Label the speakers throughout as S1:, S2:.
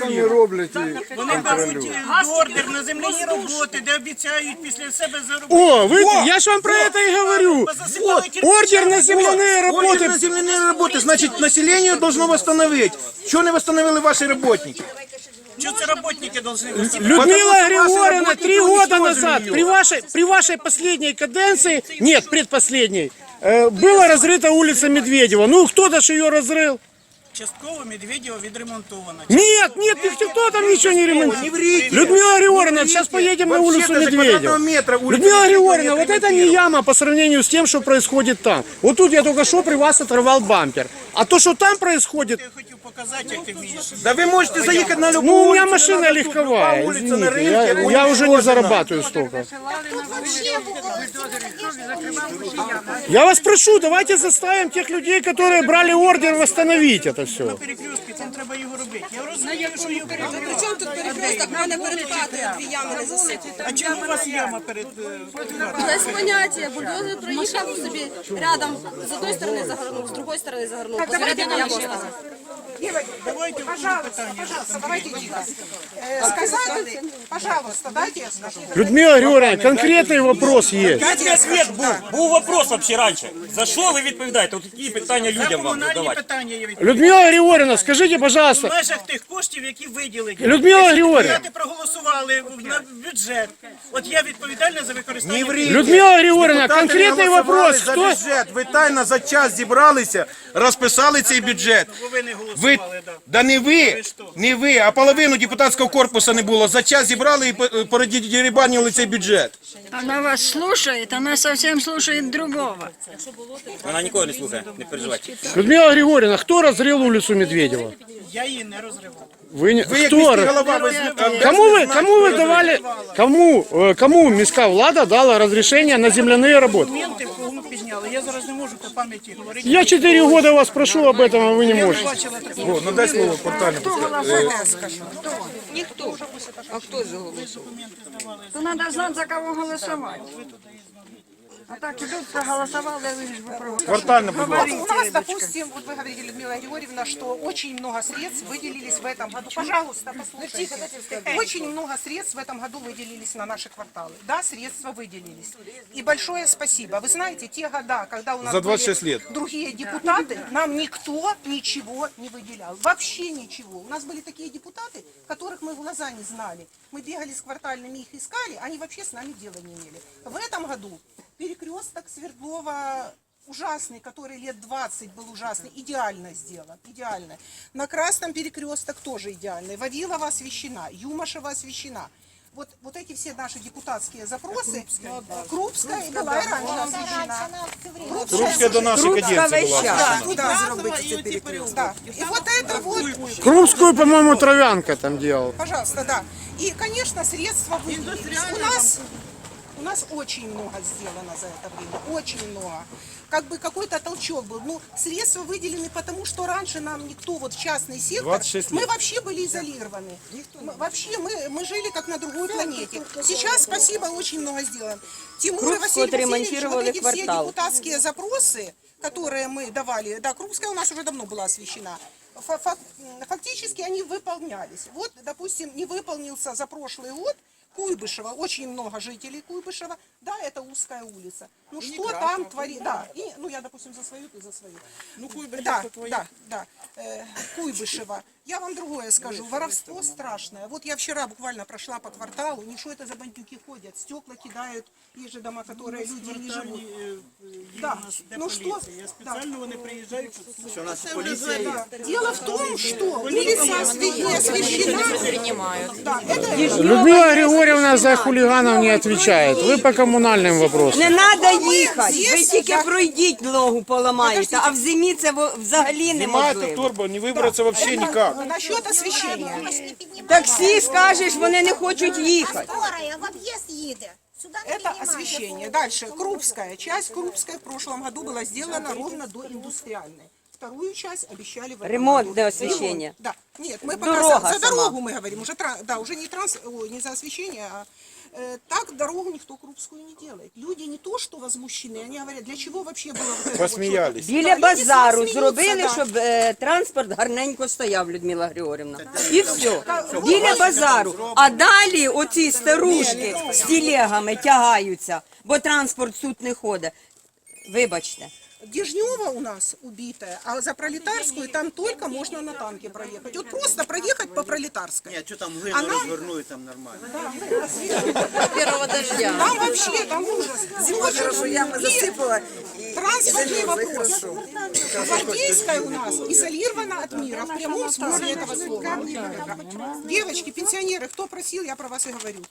S1: самі роблять і
S2: Вони беруть е, ордер на земляні роботи, де обіцяють після себе заробити.
S3: О, вы, я же вам про это и говорю.
S2: Позасипали
S3: Ордер на земляные
S4: Ордер на
S3: работы.
S4: земляные работы, значит, население должно восстановить. Что не восстановили ваши работники?
S2: Що це роботники должны вести?
S3: Людмила
S4: Потому что ваши
S3: Григорьевна
S4: работники
S3: три года
S4: уничтожили
S3: назад,
S4: ее.
S3: при вашей, при вашей последней каденции, нет, предпоследней, э, была разрыта улица Медведева. Ну, кто-то же ее разрыл.
S2: Частково Медведєва відремонтовано.
S3: Нет, нет, никто там ничего не ремонтирует.
S4: Не врите.
S3: Людмила Григорьевна, сейчас поедем на улицу
S4: Вообще даже
S3: Медведева.
S4: квадратного метра улицы
S3: Людмила
S4: Медведева
S3: Григорьевна,
S4: не
S3: вот это не
S4: отремонтировали.
S3: яма по сравнению с тем, что происходит там. Вот тут я только что при вас отрывал бампер. А то, что там происходит,
S2: Я хотів показати, як ти вмієш.
S4: Да вы можете заехать на любую
S3: ну, у меня
S4: улицу,
S3: машина
S4: на любую
S3: легковая,
S4: улицу, на
S3: извините,
S4: рынке,
S3: я,
S4: она
S3: я уже не
S4: уничтожена.
S3: зарабатываю столько. Я вас прошу, давайте заставим тех людей, которые брали ордер, восстановить это все.
S2: Перекрестки, там треба його робити. Я розумію, що його
S5: При чому тут перехресток? У мене перед хатою дві ями не засипані.
S2: А чому у вас яма перед е,
S5: Без поняття. Бульдозер проїхав собі рядом, з одної сторони загорнув, з другої сторони загорнув. Посередині я була.
S2: Давайте
S6: Пожалуйста, пожалуйста, давайте тихо. Э, Сказали, пожалуйста, дайте я скажу.
S3: Людмила Григорьевна, конкретный вопрос есть.
S7: П'ять світ був. Був вопрос взагалі раніше. За що ви відповідаєте? От такі питання
S2: За
S7: людям вам
S2: комунальні
S7: задавати.
S2: питання є від
S3: Людмила Григорьевна, скажите,
S2: в
S3: пожалуйста,
S2: межах тих коштів, які виділені.
S3: Людмила Григорівна.
S2: депутати проголосували на бюджет. От я відповідальна за використання.
S4: Не.
S3: Людмила Григорьевна,
S4: Депутати
S3: конкретний
S4: голосували
S3: вопрос.
S4: За
S3: Хто-
S4: бюджет. Ви тайно за час зібралися, розписали цей бюджет.
S2: Бо ви не
S4: Ви,
S2: голосували, да.
S4: да не ви, не ви, а половину депутатського корпусу не було. За час зібрали і по- передерибанили цей бюджет.
S8: Она вас слушает, она совсем слушает другого.
S7: Вона нікого не слухає, не переживайте.
S3: Людмила Григорьевна, кто разрыл улицу Медведева?
S2: Я її не розривав.
S3: Вы, не...
S4: Ви як
S3: кто?
S4: міський
S3: раз-
S4: голова, ви з-
S3: Кому вы, кому вы давали, кому, э, кому міська влада дала разрешение на земляные работы?
S2: Документи в кому підняли. Я зараз не можу по пам'яті говорити.
S3: Я четыре года вас прошу об этом, а вы не можете.
S2: Бачила таке.
S4: О, ну дай слово портально.
S8: Никто. А кто за То надо знать, за кого голосовать. А так идут, проголосовали, лишь бы.
S4: Квартально, будь ласка.
S6: У нас, допустим, вот вы говорите, Людмила Григорьевна, что очень много средств выделились в этом году. Пожалуйста, послушайте. Очень много средств в этом году выделились на наши кварталы. Да, средства выделились. И большое спасибо. Вы знаете, те года, когда у нас
S4: За 26
S6: были
S4: лет.
S6: другие депутаты, нам никто ничего не выделял. Вообще ничего. У нас были такие депутаты, которых мы в глаза не знали. Мы бегали с квартальными, их искали, они вообще с нами дела не имели. В этом году перекресток Свердлова ужасный, который лет 20 был ужасный, идеально сделан, идеально. На Красном перекресток тоже идеальный. Вавилова освещена, Юмашева освещена. Вот, вот эти все наши депутатские запросы, Крупская, и была и раньше освещена.
S4: Крупська до нашої каденції була.
S6: Да, да, да. И вот это вот,
S3: Крумскую, по-моему, травянка там делал.
S6: пожалуйста, да. И, конечно, средства выделились. У нас, у нас очень много сделано за это время, очень много. Как бы какой-то толчок был. Ну, средства выделены потому, что раньше нам никто, вот в частный сектор,
S4: 26
S6: мы вообще были изолированы. Мы- вообще мы, мы жили как на другой планете. Сейчас, спасибо, очень много сделано. Тимур и Василий Васильевич, вот эти все депутатские запросы, которые мы давали, да, Крупская у нас уже давно была освещена, Фа- фак- фактически они выполнялись. Вот, допустим, не выполнился за прошлый год Куйбышева, очень много жителей Куйбышева, да, это узкая улица. Ну что там творит, да, и, ну я, допустим, за свою, ты за свою. Ну Куйбышева, да, да, да, Э, Куйбышева. Я вам другое скажу, воровство страшное. Вот я вчера буквально прошла по кварталу, не что это за бандюки ходят, стекла кидают, есть же дома, которые люди не живут. Да, ну что,
S2: Я
S6: да.
S2: спеціально вони приїжджають, щоб
S6: Дело в том, что улица осве- не освещена. Да, это
S3: Людмила Григорьевна за хулиганов не отвечает. Вы по коммунальным вопросам.
S9: Не треба їхати, ви
S6: здесь,
S9: тільки
S6: да.
S9: пройдіть ногу поламаєте, а в зимі це во- взагалі
S4: Знімаєте
S9: неможливо.
S4: торбу, не вибратися взагалі ніяк.
S6: насчет освещения.
S9: Таксі скажеш, вони не хочуть їхати.
S10: Скорая в объезд едет. Сюда не
S6: Это
S10: принимают.
S6: освещение. Дальше, Крупская. Часть Крупской в прошлом году была сделана ровно до индустриальной. вторую часть обещали в этом
S9: Ремонтное
S6: году.
S9: освещение.
S6: Ремонт, Да, нет, мы пока
S9: Дорога
S6: за, за
S9: сама.
S6: дорогу мы говорим, уже, тра- да, уже не транс, ой, не за освещение, а э, так дорогу никто Крупскую не делает. Люди не то что возмущены, они говорят, для чего вообще было вот это вот,
S4: Посміялись.
S6: что-
S9: Біля
S6: Да, люди
S9: базару
S6: смеются,
S9: зробили,
S6: да.
S9: щоб е, транспорт гарненько стояв, Людмила Григорівна. І все. Біля базару. А далі оці старушки з телегами тягаються, бо транспорт тут не ходить. Вибачте.
S6: Дежнева у нас убитая, а за Пролетарскую там только можно на танке проехать. Вот просто проехать по Пролетарской.
S2: Ні, що там
S6: Она-
S2: глину розвернули, там нормально.
S5: Первого дождя.
S6: Там вообще, там ужас. Зимой И Транспортный вопрос. Гвардейская у нас изолирована от мира в прямом смысле этого слова. Девочки, пенсионеры, кто просил, я про вас и говорю.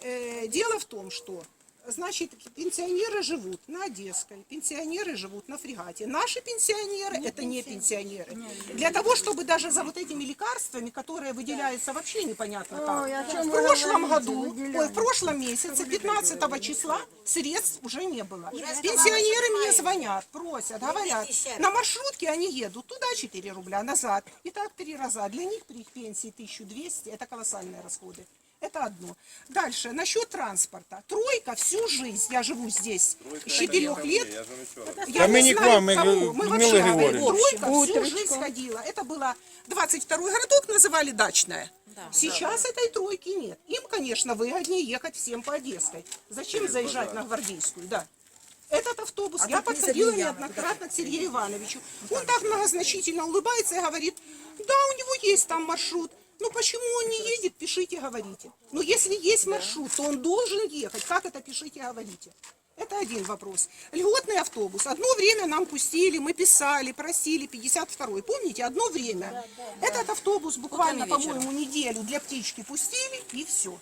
S6: Э, Дело в том, что Значит, пенсионеры живут на Одесской, пенсионеры живут на фрегате. Наши пенсионеры – это не пенсионеры. Для того, чтобы даже за вот этими лекарствами, которые выделяются вообще непонятно как, в прошлом году, ой, в прошлом месяце, 15 числа, средств уже не было. Пенсионеры мне звонят, просят, говорят, на маршрутке они едут туда 4 рубля, назад. И так три раза. Для них при их пенсии 1200 – это колоссальные расходы. Это одно. Дальше, насчет транспорта. Тройка всю жизнь, я живу здесь, с 4 лет. Я
S4: не
S6: знаю,
S4: вам, мы
S6: кому. мы вообще говорим, тройка всю жизнь ходила. Это было 22 городок, называли дачная. Сейчас этой тройки нет. Им, конечно, выгоднее ехать всем по Одесской. Зачем заезжать на Гвардейскую? Да. Этот автобус, я подходила неоднократно к Сергею Ивановичу. Он так многозначительно улыбается и говорит, да, у него есть там маршрут. Ну почему он не едет, пишите, говорите. Но если есть маршрут, то он должен ехать. Как это пишите, говорите. Это один вопрос. Льготный автобус. Одно время нам пустили, мы писали, просили, 52-й. Помните, одно время. Этот автобус буквально, по-моему, неделю для птички пустили, и все.